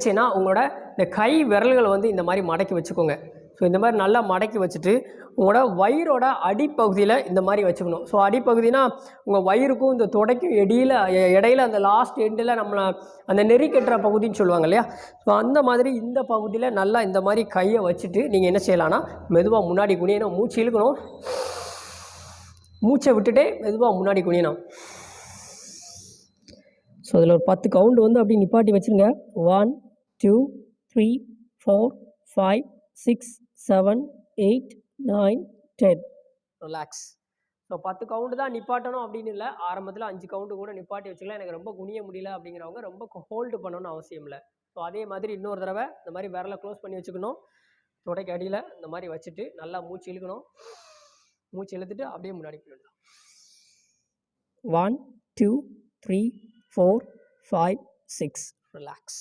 இருந்துச்சுன்னா உங்களோட இந்த கை விரல்களை வந்து இந்த மாதிரி மடக்கி வச்சுக்கோங்க. ஸோ இந்த மாதிரி நல்லா மடக்கி வச்சுட்டு உங்களோட வயிறோட அடிப்பகுதியில் இந்த மாதிரி வச்சுக்கணும். ஸோ அடிப்பகுதினா உங்கள் வயிறுக்கும் இந்த துடைக்கும் இடையில இடையில அந்த லாஸ்ட் எண்டில் நம்மளை அந்த நெறி கட்டுற பகுதின்னு சொல்லுவாங்க இல்லையா? ஸோ அந்த மாதிரி இந்த பகுதியில் நல்லா இந்த மாதிரி கையை வச்சுட்டு நீங்கள் என்ன செய்யலாம்னா மெதுவாக முன்னாடி குனியணும். மூச்சு இழுக்கணும். மூச்சை விட்டுட்டே மெதுவாக முன்னாடி குனியணும். ஸோ அதில் ஒரு பத்து கவுண்ட் வந்து அப்படி நிப்பாட்டி வச்சுருங்க. One two three four five six seven eight nine ten relax so பத்து கவுண்டு தான் நிப்பாட்டணும் அப்படின்னு இல்லை. ஆரம்பத்தில் அஞ்சு கவுண்டு கூட நிப்பாட்டி வச்சுக்கலாம். எனக்கு ரொம்ப குனிய முடியல அப்படிங்கிறவங்க ரொம்ப ஹோல்டு பண்ணணும்னு அவசியம் இல்லை. ஸோ அதே மாதிரி இன்னொரு தடவை இந்த மாதிரி விரலை க்ளோஸ் பண்ணி வச்சுக்கணும். தொடைக்கு அடியில் இந்த மாதிரி வச்சுட்டு நல்லா மூச்சு இழுக்கணும். மூச்சு இழுத்துட்டு அப்படியே முன்னாடி போயிடலாம் one two three four five six relax